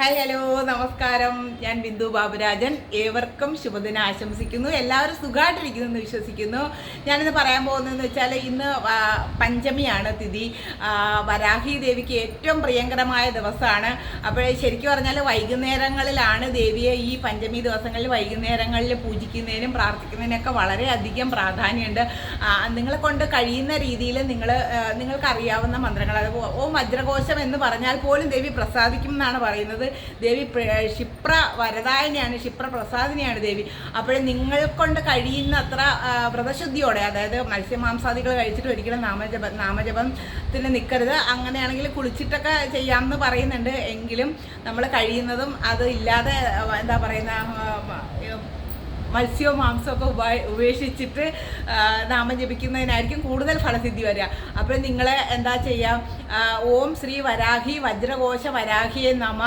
Hi hello നമസ്കാരം. ഞാൻ ബിന്ദു ബാബുരാജൻ. ഏവർക്കും ശുഭദിനം ആശംസിക്കുന്നു. എല്ലാവരും സുഖമായിട്ടിരിക്കുന്നു എന്ന് വിശ്വസിക്കുന്നു. ഞാനിന്ന് പറയാൻ പോകുന്നതെന്ന് വെച്ചാൽ ഇന്ന് പഞ്ചമിയാണ് തിഥി. വരാഹി ദേവിക്ക് ഏറ്റവും പ്രിയങ്കരമായ ദിവസമാണ്. അപ്പോൾ ശരിക്കും പറഞ്ഞാൽ വൈകുന്നേരങ്ങളിലാണ് ദേവിയെ ഈ പഞ്ചമി ദിവസങ്ങളിൽ വൈകുന്നേരങ്ങളിൽ പൂജിക്കുന്നതിനും പ്രാർത്ഥിക്കുന്നതിനൊക്കെ വളരെയധികം പ്രാധാന്യമുണ്ട്. നിങ്ങളെ കൊണ്ട് കഴിയുന്ന രീതിയിൽ നിങ്ങൾ നിങ്ങൾക്കറിയാവുന്ന മന്ത്രങ്ങൾ. അത് ഓം വജ്രകോശം എന്ന് പറഞ്ഞാൽ പോലും ദേവി പ്രസാദിക്കും എന്നാണ് പറയുന്നത്. ദേവി പ്ര- ക്ഷിപ്ര വരദായനെയാണ് ക്ഷിപ്ര പ്രസാദിനെയാണ് ദേവി. അപ്പോൾ നിങ്ങൾ കൊണ്ട് കഴിയുന്ന അത്ര വ്രതശുദ്ധിയോടെ അതായത് മത്സ്യമാംസാദികൾ കഴിച്ചിട്ട് ഒരിക്കലും നാമജപ നാമജപത്തിന് നിൽക്കരുത് അങ്ങനെയാണെങ്കിൽ കുളിച്ചിട്ടൊക്കെ ചെയ്യാമെന്ന് പറയുന്നുണ്ട്. എങ്കിലും നമ്മൾ കഴിയുന്നതും അത് ഇല്ലാതെ എന്താ പറയുന്ന മത്സ്യവും മാംസവും ഒക്കെ ഉപ ഉപേക്ഷിച്ചിട്ട് നാമം ജപിക്കുന്നതിനായിരിക്കും കൂടുതൽ ഫലസിദ്ധി വരിക. അപ്പോൾ നിങ്ങളെ എന്താ ചെയ്യുക ഓം ശ്രീ വരാഹി വജ്രകോശ വരാഹിയെ നമ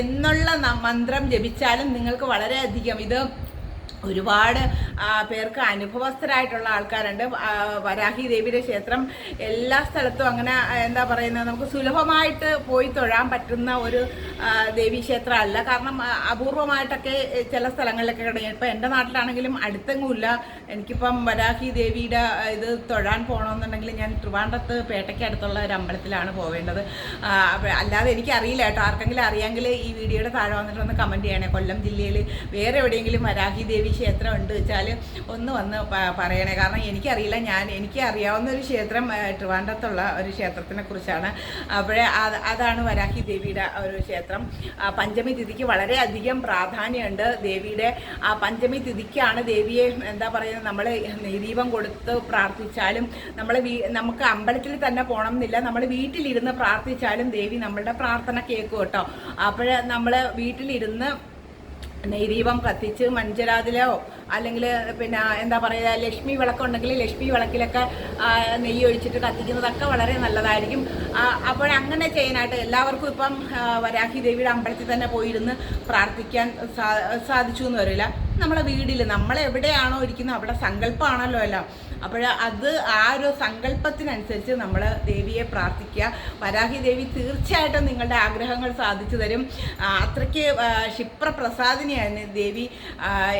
എന്നുള്ള മന്ത്രം ജപിച്ചാലും നിങ്ങൾക്ക് വളരെയധികം ഇത് ഒരുപാട് പേർക്ക് അനുഭവസ്ഥരായിട്ടുള്ള ആൾക്കാരുണ്ട്. വരാഹി ദേവിയുടെ ക്ഷേത്രം എല്ലാ സ്ഥലത്തും അങ്ങനെ എന്താ പറയുന്നത് നമുക്ക് സുലഭമായിട്ട് പോയി തൊഴാൻ പറ്റുന്ന ഒരു ആ, ദേവീ ക്ഷേത്രം അല്ല കാരണം അപൂർവമായിട്ടൊക്കെ ചില സ്ഥലങ്ങളിലൊക്കെ കിടങ്ങി ഇപ്പം എന്റെ നാട്ടിലാണെങ്കിലും അടുത്തെങ്ങുമില്ല. എനിക്കിപ്പം വരാഹി ദേവിയുടെ ഇത് തൊഴാൻ പോകണമെന്നുണ്ടെങ്കിൽ ഞാൻ ട്രിവാൻഡ്രത്ത് പേട്ടയ്ക്ക് അടുത്തുള്ള ഒരു അമ്പലത്തിലാണ് പോവേണ്ടത്. അല്ലാതെ എനിക്ക് അറിയില്ല കേട്ടോ. ആർക്കെങ്കിലും അറിയാമെങ്കിൽ ഈ വീഡിയോയുടെ താഴെ വന്നിട്ട് ഒന്ന് കമന്റ് ചെയ്യണേ. കൊല്ലം ജില്ലയിൽ വേറെ എവിടെയെങ്കിലും വരാഹി ദേവി ക്ഷേത്രം ഉണ്ട് വെച്ചാൽ ഒന്ന് വന്ന് പറയണേ. കാരണം എനിക്കറിയില്ല. ഞാൻ എനിക്ക് അറിയാവുന്ന ഒരു ക്ഷേത്രം ട്രിവാൻഡ്രത്തുള്ള ഒരു ക്ഷേത്രത്തിനെ കുറിച്ചാണ്. അപ്പോഴേ അതാണ് വരാഹി ദേവിയുടെ ഒരു ക്ഷേത്രം. ആ, പഞ്ചമി തിഥിക്ക് വളരെയധികം പ്രാധാന്യമുണ്ട് ദേവിയുടെ. ആ പഞ്ചമി തിഥിക്കാണ് ദേവിയെ എന്താ പറയുന്നത് നമ്മൾ ദീപം കൊടുത്ത് പ്രാർത്ഥിച്ചാലും നമ്മൾ നമുക്ക് അമ്പലത്തിൽ തന്നെ പോകണം എന്നില്ല നമ്മൾ വീട്ടിലിരുന്ന് പ്രാർത്ഥിച്ചാലും ദേവി നമ്മളുടെ പ്രാർത്ഥന കേൾക്കും കേട്ടോ. അപ്പോൾ നമ്മൾ വീട്ടിലിരുന്ന് നെയ്ദീപം കത്തിച്ച് മഞ്ചരാതിലോ അല്ലെങ്കിൽ പിന്നെ എന്താ പറയുക ലക്ഷ്മി വിളക്കുണ്ടെങ്കിൽ ലക്ഷ്മി വിളക്കിലൊക്കെ നെയ്യ് ഒഴിച്ചിട്ട് കത്തിക്കുന്നതൊക്കെ വളരെ നല്ലതായിരിക്കും. അപ്പോൾ അങ്ങനെ ചെയ്യാനായിട്ട് എല്ലാവർക്കും ഇപ്പം വരാഹി ദേവിയുടെ അമ്പലത്തിൽ തന്നെ പോയിരുന്ന് പ്രാർത്ഥിക്കാൻ സാധിച്ചു എന്ന് വരില്ല. നമ്മളെ വീടിൽ നമ്മൾ എവിടെയാണോ ഇരിക്കുന്നത് അവിടെ സങ്കല്പമാണല്ലോ എല്ലാം. അപ്പോൾ അത് ആ ഒരു സങ്കല്പത്തിനനുസരിച്ച് നമ്മൾ ദേവിയെ പ്രാർത്ഥിക്കുക. വരാഹി ദേവി തീർച്ചയായിട്ടും നിങ്ങളുടെ ആഗ്രഹങ്ങൾ സാധിച്ചു തരും. അത്രയ്ക്ക് ക്ഷിപ്രപ്രസാദിനിയാണ് ദേവി.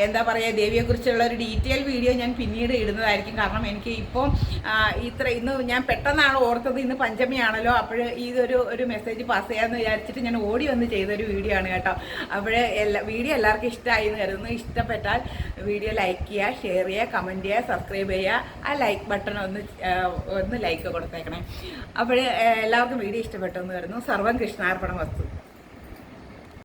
എന്താ പറയുക ദേവിയെക്കുറിച്ചുള്ള ഒരു ഡീറ്റെയിൽ വീഡിയോ ഞാൻ പിന്നീട് ഇടുന്നതായിരിക്കും. കാരണം എനിക്ക് ഇപ്പോൾ ഇത്ര ഇന്ന് ഞാൻ പെട്ടെന്നാണ് ഓർത്തത് ഇന്ന് പഞ്ചമിയാണല്ലോ. അപ്പോൾ ഇതൊരു ഒരു മെസ്സേജ് പാസ് ചെയ്യാമെന്ന് വിചാരിച്ചിട്ട് ഞാൻ ഓടി വന്ന് ചെയ്തൊരു വീഡിയോ ആണ് കേട്ടോ. അപ്പോൾ എല്ലാ വീഡിയോ എല്ലാവർക്കും ഇഷ്ടമായി എന്ന് കരുതുന്നു. ഇഷ്ടപ്പെട്ടാൽ വീഡിയോ ലൈക്ക് ചെയ്യുക ഷെയർ ചെയ്യുക കമന്റ് ചെയ്യുക സബ്സ്ക്രൈബ് ചെയ്യുക. ആ ലൈക്ക് ബട്ടൺ ഒന്ന് ഒന്ന് ലൈക്ക് കൊടുത്തേക്കണേ. അപ്പോൾ എല്ലാവർക്കും വീഡിയോ ഇഷ്ടപ്പെട്ടു എന്ന് കരുതുന്നു. സർവം കൃഷ്ണാർപ്പണ വസ്തു.